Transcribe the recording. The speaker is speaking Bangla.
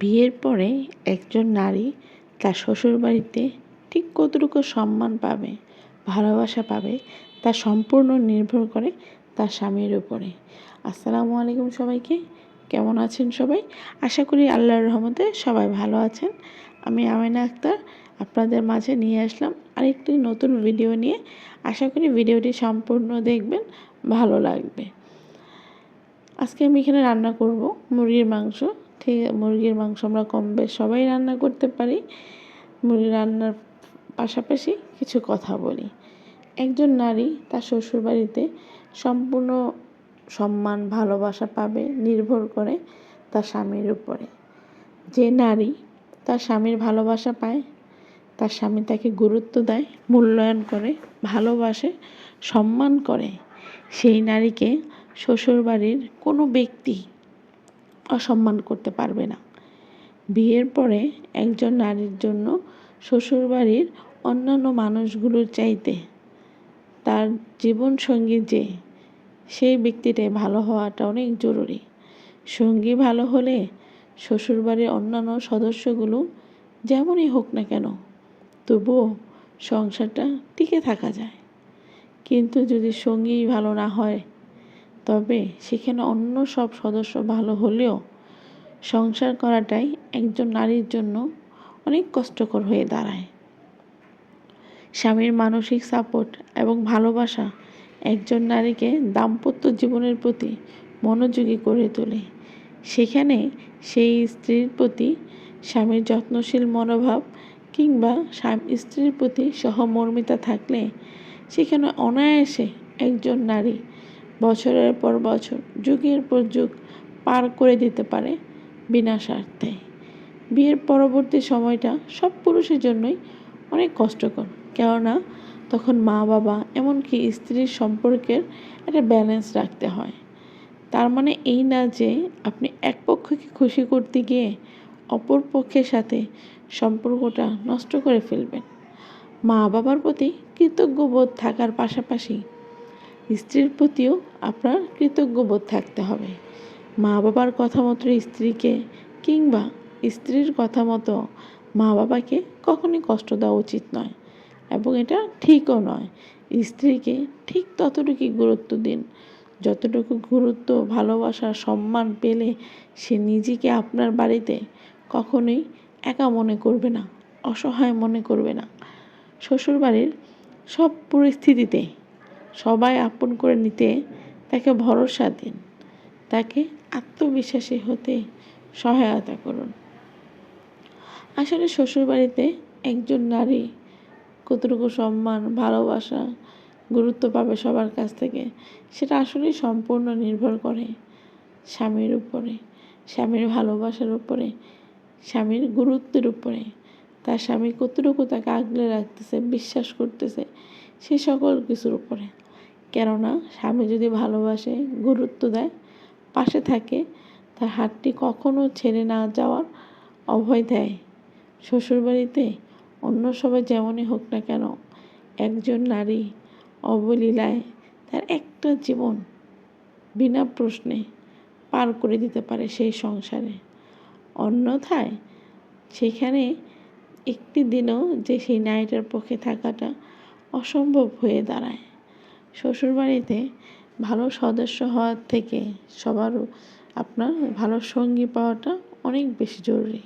বিয়ের পরে একজন নারী তার শ্বশুরবাড়িতে ঠিক কতটুকু সম্মান পাবে, ভালোবাসা পাবে, তা সম্পূর্ণ নির্ভর করে তার স্বামীর উপরে। আসসালামু আলাইকুম সবাইকে, কেমন আছেন সবাই? আশা করি আল্লাহর রহমতে সবাই ভালো আছেন। আমি আমিনা আক্তার, আপনাদের মাঝে নিয়ে আসলাম আরেকটি নতুন ভিডিও নিয়ে। আশা করি ভিডিওটি সম্পূর্ণ দেখবেন, ভালো লাগবে। আজকে আমি এখানে রান্না করব মুরগির মাংস। ঠিক মুরগির মাংস আমরা কম বেশ সবাই রান্না করতে পারি। মুরগি রান্নার পাশাপাশি কিছু কথা বলি। একজন নারী তার শ্বশুরবাড়িতে সম্পূর্ণ সম্মান, ভালোবাসা পাবে, নির্ভর করে তার স্বামীর উপরে। যে নারী তার স্বামীর ভালোবাসা পায়, তার স্বামী তাকে গুরুত্ব দেয়, মূল্যায়ন করে, ভালোবাসে, সম্মান করে, সেই নারীকে শ্বশুরবাড়ির কোনো ব্যক্তি অসম্মান করতে পারবে না। বিয়ের পরে একজন নারীর জন্য শ্বশুরবাড়ির অন্যান্য মানুষগুলোর চাইতে তার জীবনসঙ্গী যে, সেই ব্যক্তিটাই ভালো হওয়াটা অনেক জরুরি। সঙ্গী ভালো হলে শ্বশুরবাড়ির অন্যান্য সদস্যগুলো যেমনই হোক না কেন, তবুও সংসারটা টিকে থাকা যায়। কিন্তু যদি সঙ্গী ভালো না হয় তবে সেখানে অন্য সব সদস্য ভালো হলেও সংসার করাটাই একজন নারীর জন্য অনেক কষ্টকর হয়ে দাঁড়ায়। স্বামীর মানসিক সাপোর্ট এবং ভালোবাসা একজন নারীকে দাম্পত্য জীবনের প্রতি মনোযোগী করে তোলে। সেখানে সেই স্ত্রীর প্রতি স্বামীর যত্নশীল মনোভাব কিংবা স্ত্রীর প্রতি সহমর্মিতা থাকলে সেখানে অনায়াসে একজন নারী বছরের পর বছর, যুগের পর যুগ পার করে দিতে পারে বিনা স্বার্থে। বিয়ের পরবর্তী সময়টা সব পুরুষের জন্যই অনেক কষ্টকর। কেননা, তখন মা বাবা এমনকি স্ত্রীর সম্পর্কের একটা ব্যালেন্স রাখতে হয়। তার মানে এই না যে আপনি এক পক্ষকে খুশি করতে গিয়ে অপর পক্ষের সাথে সম্পর্কটা নষ্ট করে ফেলবেন। মা বাবার প্রতি কৃতজ্ঞবোধ থাকার পাশাপাশি স্ত্রীর প্রতিও আপনার কৃতজ্ঞবোধ থাকতে হবে। মা বাবার কথা মতো স্ত্রীকে কিংবা স্ত্রীর কথা মতো মা বাবাকে কখনই কষ্ট দেওয়া উচিত নয় এবং এটা ঠিকও নয়। স্ত্রীকে ঠিক ততটুকুই গুরুত্ব দিন। যতটুকু গুরুত্ব, ভালোবাসা, সম্মান পেলে সে নিজেকে আপনার বাড়িতে কখনোই একা মনে করবে না, অসহায় মনে করবে না। শ্বশুরবাড়ির সব পরিস্থিতিতে সবাই আপন করে নিতে তাকে ভরসা দিন। তাকে আত্মবিশ্বাসী হতে সহায়তা করুন। আসলে শ্বশুরবাড়িতে একজন নারী কতটুকু সম্মান, ভালোবাসা, গুরুত্ব পাবে সবার কাছ থেকে, সেটা আসলেই সম্পূর্ণ নির্ভর করে স্বামীর উপরে, স্বামীর ভালোবাসার উপরে, স্বামীর গুরুত্বের উপরে। তার স্বামী কতটুকু তাকে আগলে রাখতেছে, বিশ্বাস করতেছে, সে সকল কিছুর উপরে। কেননা স্বামী যদি ভালোবাসে, গুরুত্ব দেয়, পাশে থাকে, তার হাতটি কখনো ছেড়ে না যাওয়ার অভয় দেয়। শ্বশুরবাড়িতে অন্য সবাই যেমনই হোক না কেন, একজন নারী অবলীলায় তার একটা জীবন বিনা প্রশ্নে পার করে দিতে পারে সেই সংসারে। অন্যথায় সেখানে একটি দিনও যে সেই নারীটার পক্ষে থাকাটা অসম্ভব হয়ে দাঁড়ায়। শ্বশুরবাড়িতে ভালো সদস্য হওয়ার থেকে সবার আপনার ভালো সঙ্গী পাওয়াটা অনেক বেশি জরুরি।